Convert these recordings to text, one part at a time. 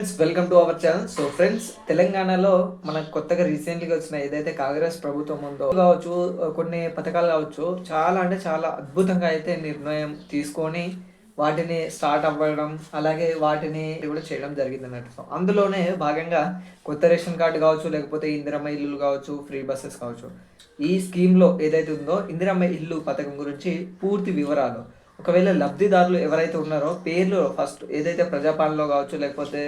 Friends welcome to our channel so friends తెలంగాణలో మనకు కొత్తగా రీసెంట్గా వచ్చిన ఏదైతే కాంగ్రెస్ ప్రభుత్వం ఉందో కావచ్చు కొన్ని పథకాలు కావచ్చు చాలా అంటే చాలా అద్భుతంగా అయితే నిర్ణయం తీసుకొని వాటిని స్టార్ట్ అవ్వడం అలాగే వాటిని కూడా చేయడం జరిగింది అన్నట్టు. అందులోనే భాగంగా కొత్త రేషన్ కార్డు కావచ్చు లేకపోతే ఇందిరమ్మ ఇల్లులు కావచ్చు ఫ్రీ బస్సెస్ కావచ్చు. ఈ స్కీమ్లో ఏదైతే ఉందో ఇందిరమ్మ ఇల్లు పథకం గురించి పూర్తి వివరాలు. ఒకవేళ లబ్ధిదారులు ఎవరైతే ఉన్నారో పేర్లు ఫస్ట్ ఏదైతే ప్రజాపాలనలో కావచ్చు లేకపోతే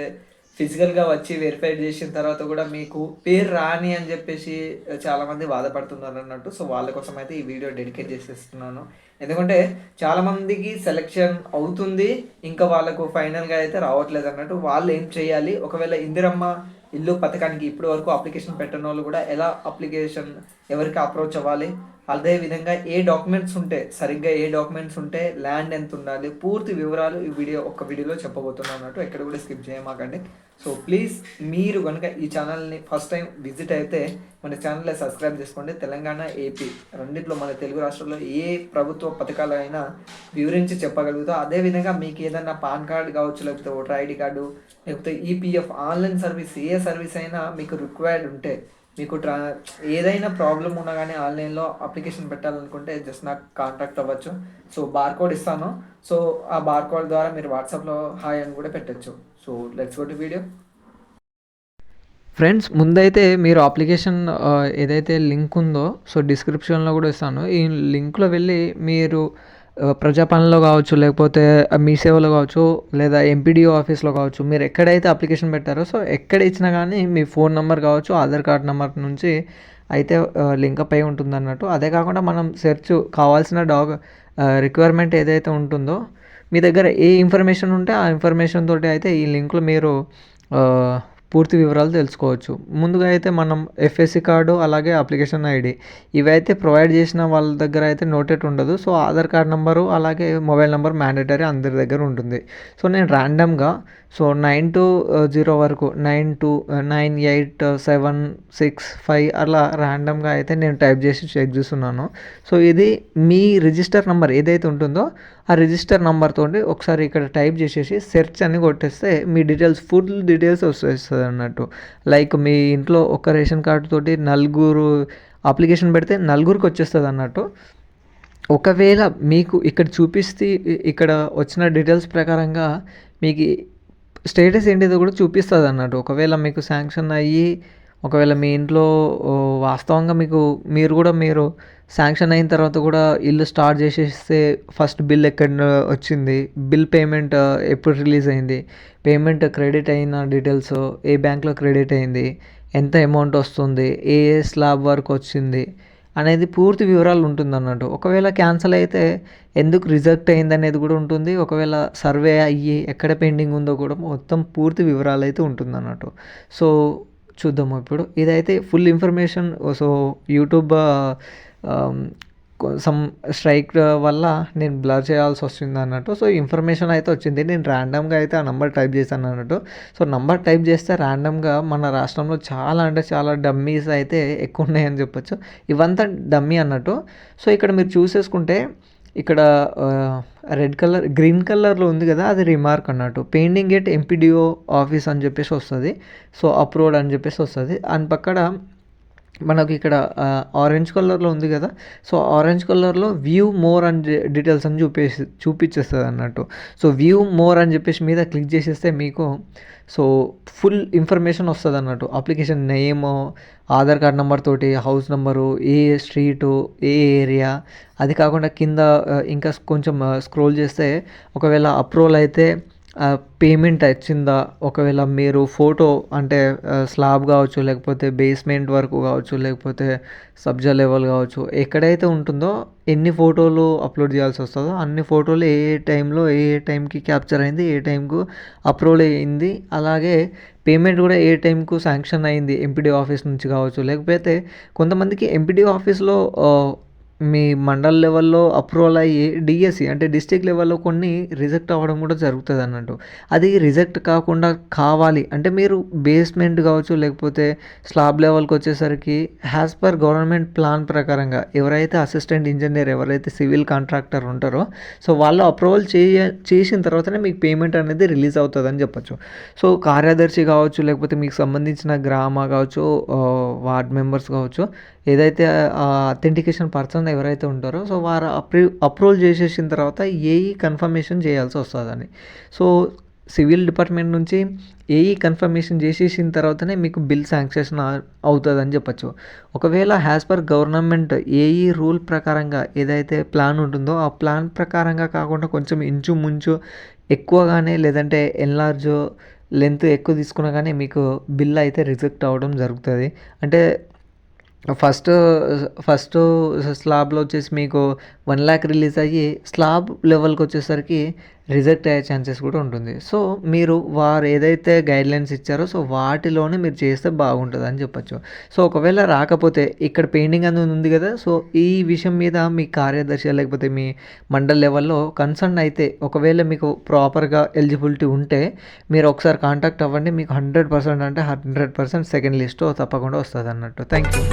ఫిజికల్గా వచ్చి వెరిఫై చేసిన తర్వాత కూడా మీకు పేరు రాని అని చెప్పేసి చాలామంది బాధపడుతున్నారు అన్నట్టు. సో వాళ్ళ కోసం అయితే ఈ వీడియో డెడికేట్ చేసేస్తున్నాను. ఎందుకంటే చాలామందికి సెలెక్షన్ అవుతుంది ఇంకా వాళ్ళకు ఫైనల్గా అయితే రావట్లేదు అన్నట్టు. వాళ్ళు ఏం చేయాలి? ఒకవేళ ఇందిరమ్మ ఇల్లు పథకానికి ఇప్పటి వరకు అప్లికేషన్ పెట్టిన వాళ్ళు కూడా ఎలా అప్లికేషన్ ఎవరికి అప్రోచ్ అవ్వాలి? అదే విధంగా ఏ డాక్యుమెంట్స్ ఉంటే సరిగ్గా ఏ డాక్యుమెంట్స్ ఉంటే ల్యాండ్ ఎంత ఉండాలి? పూర్తి వివరాలు ఈ వీడియో ఒక వీడియోలో చెప్పబోతున్నాను అన్నట్టు ఎక్కడ కూడా స్కిప్ చేయమాకండి. సో ప్లీజ్ మీరు కనుక ఈ ఛానల్ని ఫస్ట్ టైం విజిట్ అయితే మన ఛానల్ని సబ్స్క్రైబ్ చేసుకోండి. తెలంగాణ ఏపీ రెండిట్లో మన తెలుగు రాష్ట్రంలో ఏ ప్రభుత్వ పథకాలు అయినా వివరించి చెప్పగలుగుతా. అదేవిధంగా మీకు ఏదైనా పాన్ కార్డ్ కావచ్చు లేకపోతే ఓటర్ ఐడి కార్డు లేకపోతే ఈపీఎఫ్ ఆన్లైన్ సర్వీస్ ఏ సర్వీస్ అయినా మీకు రిక్వైర్డ్ ఉంటే మీకు ట్రా ఏదైనా ప్రాబ్లం ఉన్నా కానీ ఆన్లైన్లో అప్లికేషన్ పెట్టాలనుకుంటే జస్ట్ నాకు కాంటాక్ట్ అవ్వచ్చు. సో బార్కోడ్ ఇస్తాను. సో ఆ బార్కోడ్ ద్వారా మీరు వాట్సాప్లో హాయ్ అని కూడా పెట్టచ్చు. So let's go to video friends ముందైతే మీరు అప్లికేషన్ ఏదైతే లింక్ ఉందో సో డిస్క్రిప్షన్లో కూడా ఇస్తాను. ఈ లింక్లో వెళ్ళి మీరు ప్రజాపాలనలో కావచ్చు లేకపోతే మీ సేవలో కావచ్చు లేదా ఎంపీడీఓ ఆఫీస్లో కావచ్చు మీరు ఎక్కడైతే అప్లికేషన్ పెట్టారో సో ఎక్కడ ఇచ్చినా కానీ మీ ఫోన్ నెంబర్ కావచ్చు ఆధార్ కార్డ్ నెంబర్ నుంచి అయితే లింకప్ అయి ఉంటుంది అన్నట్టు అదే కాకుండా మనం సెర్చ్ కావాల్సిన డాగ్ రిక్వైర్మెంట్ ఏదైతే ఉంటుందో మీ దగ్గర ఏ ఇన్ఫర్మేషన్ ఉంటే ఆ ఇన్ఫర్మేషన్ తోటి అయితే ఈ లింక్లో మీరు పూర్తి వివరాలు తెలుసుకోవచ్చు. ముందుగా అయితే మనం ఎఫ్ఎస్సి కార్డు అలాగే అప్లికేషన్ ఐడి ఇవైతే ప్రొవైడ్ చేసిన వాళ్ళ దగ్గర అయితే నోటెట్ ఉండదు. సో ఆధార్ కార్డ్ నెంబరు అలాగే మొబైల్ నెంబర్ మ్యాండేటరీ అందరి దగ్గర ఉంటుంది. సో నేను ర్యాండమ్గా సో నైన్ టు జీరో వరకు nine two nine eight seven six five అలా ర్యాండమ్గా అయితే నేను టైప్ చేసి చెక్ చేస్తున్నాను. సో ఇది మీ రిజిస్టర్ నెంబర్ ఏదైతే ఉంటుందో ఆ రిజిస్టర్ నెంబర్తో ఒకసారి ఇక్కడ టైప్ చేసేసి సెర్చ్ అని కొట్టేస్తే మీ డీటెయిల్స్ ఫుల్ డీటెయిల్స్ వస్తుంది అన్నట్టు. లైక్ మీ ఇంట్లో ఒక రేషన్ కార్డు తోటి నలుగురు అప్లికేషన్ పెడితే నలుగురికి వచ్చేస్తుంది అన్నట్టు. ఒకవేళ మీకు ఇక్కడ చూపిస్తే ఇక్కడ వచ్చిన డీటెయిల్స్ ప్రకారంగా మీకు స్టేటస్ ఏంటిదో కూడా చూపిస్తుంది అన్నట్టు. ఒకవేళ మీకు శాంక్షన్ అయ్యి ఒకవేళ మీ ఇంట్లో వాస్తవంగా మీకు మీరు కూడా మీరు శాంక్షన్ అయిన తర్వాత కూడా ఇల్లు స్టార్ట్ చేసేస్తే ఫస్ట్ బిల్ ఎక్కడ వచ్చింది. బిల్ పేమెంట్ ఎప్పుడు రిలీజ్ అయింది? పేమెంట్ క్రెడిట్ అయిన డీటెయిల్స్ ఏ బ్యాంక్లో క్రెడిట్ అయింది? ఎంత అమౌంట్ వస్తుంది? ఏ ఏ స్లాబ్ వరకు వచ్చింది? అనేది పూర్తి వివరాలు ఉంటుంది అన్నట్టు ఒకవేళ క్యాన్సిల్ అయితే ఎందుకు రిజెక్ట్ అయింది అనేది కూడా ఉంటుంది. ఒకవేళ సర్వే అయ్యి ఎక్కడ పెండింగ్ ఉందో కూడా మొత్తం పూర్తి వివరాలు అయితే ఉంటుంది అన్నట్టు సో చూద్దాము ఇప్పుడు. ఇదైతే full information. So YouTube Um, some strike uh, వల్ల నేను బ్లర్ చేయాల్సి వస్తుంది అన్నట్టు. సో ఇన్ఫర్మేషన్ అయితే వచ్చింది. నేను ర్యాండమ్గా అయితే ఆ నెంబర్ టైప్ చేశాను అన్నట్టు. సో నెంబర్ టైప్ చేస్తే ర్యాండమ్గా మన రాష్ట్రంలో చాలా అంటే చాలా డమ్మీస్ అయితే ఎక్కువ ఉన్నాయని చెప్పొచ్చు. ఇవంతా డమ్మీ అన్నట్టు. సో ఇక్కడ మీరు చూసేసుకుంటే ఇక్కడ రెడ్ కలర్ గ్రీన్ కలర్లో ఉంది కదా అది రిమార్క్ అన్నట్టు. పెయింటింగ్ గేట్ ఎంపీడీఓ ఆఫీస్ అని చెప్పేసి వస్తుంది. సో అప్రోడ్ అని చెప్పేసి వస్తుంది. అండ్ పక్కన మనకి ఇక్కడ ఆరెంజ్ కలర్లో ఉంది కదా. సో ఆరెంజ్ కలర్లో వ్యూ మోర్ అని డీటెయిల్స్ అని చూపేసి చూపించేస్తుంది అన్నట్టు. సో వ్యూ మోర్ అని చెప్పేసి మీద క్లిక్ చేసేస్తే మీకు సో ఫుల్ ఇన్ఫర్మేషన్ వస్తుంది అన్నట్టు. Application name Aadhaar card number తోటి హౌస్ నెంబరు ఏ స్ట్రీటు ఏ ఏరియా అది కాకుండా కింద ఇంకా కొంచెం స్క్రోల్ చేస్తే ఒకవేళ అప్రూవల్ అయితే పేమెంట్ వచ్చిందా ఒకవేళ మీరు ఫోటో అంటే స్లాబ్ కావచ్చు లేకపోతే బేస్మెంట్ వరకు కావచ్చు లేకపోతే సబ్జా లెవెల్ కావచ్చు ఎక్కడైతే ఉంటుందో ఎన్ని ఫోటోలు అప్లోడ్ చేయాల్సి వస్తుందో అన్ని ఫోటోలు ఏ ఏ టైంలో ఏ ఏ టైంకి క్యాప్చర్ అయింది ఏ టైంకు అప్లోడ్ అయింది అలాగే పేమెంట్ కూడా ఏ టైంకు శాంక్షన్ అయింది ఎంపీడీ ఆఫీస్ నుంచి కావచ్చు లేకపోతే కొంతమందికి ఎంపీడీ ఆఫీస్లో మీ మండల్ లెవెల్‌లో అప్రూవల్ అయ్యి డిఎస్సి అంటే డిస్టిక్ లెవెల్‌లో కొన్ని రిజెక్ట్ అవ్వడం కూడా జరుగుతుంది అన్నట్టు అది రిజెక్ట్ కాకుండా కావాలి అంటే మీరు బేస్‌మెంట్ కావచ్చు, లేకపోతే స్లాబ్ లెవెల్కి వచ్చేసరికి యాజ్ పర్ గవర్నమెంట్ ప్లాన్ ప్రకారంగా ఎవరైతే అసిస్టెంట్ ఇంజనీర్ ఎవరైతే సివిల్ కాంట్రాక్టర్ ఉంటారో సో వాళ్ళు అప్రూవల్ చేయ చేసిన తర్వాతనే మీకు పేమెంట్ అనేది రిలీజ్ అవుతుందని చెప్పొచ్చు. సో కార్యదర్శి కావచ్చు, లేకపోతే మీకు సంబంధించిన గ్రామ కావచ్చు, వార్డ్ మెంబర్స్ కావచ్చు, ఏదైతే అథెంటికేషన్ పర్సన్ ఎవరైతే ఉంటారో సో వారు అప్రూ అప్రూవల్ చేసేసిన తర్వాత ఏఈ కన్ఫర్మేషన్ చేయాల్సి వస్తుందని సో సివిల్ డిపార్ట్మెంట్ నుంచి ఏఈ కన్ఫర్మేషన్ చేసేసిన తర్వాతనే మీకు బిల్ శాంక్షన్ అవుతుందని అవుతదని చెప్పొచ్చు. ఒకవేళ as per government AE rule ప్రకారంగా ఏదైతే ప్లాన్ ఉంటుందో ఆ ప్లాన్ ప్రకారంగా కాకుండా కొంచెం ఇంచుమించు ఎక్కువగానే లేదంటే ఎన్లార్జ్ లెంత్ ఎక్కువ తీసుకున్నా కానీ మీకు బిల్ అయితే రిజెక్ట్ అవ్వడం జరుగుతుంది అంటే ఫస్ట్ ఫస్ట్ స్లాబ్‌లో వచ్చేసి మీకు వన్ ల్యాక్ రిలీజ్ అయ్యి స్లాబ్ లెవెల్కి వచ్చేసరికి రిజెక్ట్ అయ్యే ఛాన్సెస్ కూడా ఉంటుంది. సో మీరు వారు ఏదైతే గైడ్‌లైన్స్ ఇచ్చారో సో వాటిలోనే మీరు చేస్తే బాగుంటదని చెప్పొచ్చు. సో ఒకవేళ రాకపోతే ఇక్కడ పెయింటింగ్ అనేది ఉంది కదా! సో ఈ విషయం మీద మీ కార్యదర్శి లేకపోతే మీ మండల్ లెవెల్‌లో కన్సర్న్ అయితే ఒకవేళ మీకు ప్రాపర్‌గా ఎలిజిబిలిటీ ఉంటే మీరు ఒకసారి కాంటాక్ట్ అవ్వండి. మీకు 100% అంటే 100% సెకండ్ లిస్ట్‌లో తప్పకుండా వస్తుంది అన్నట్టు థ్యాంక్ యూ.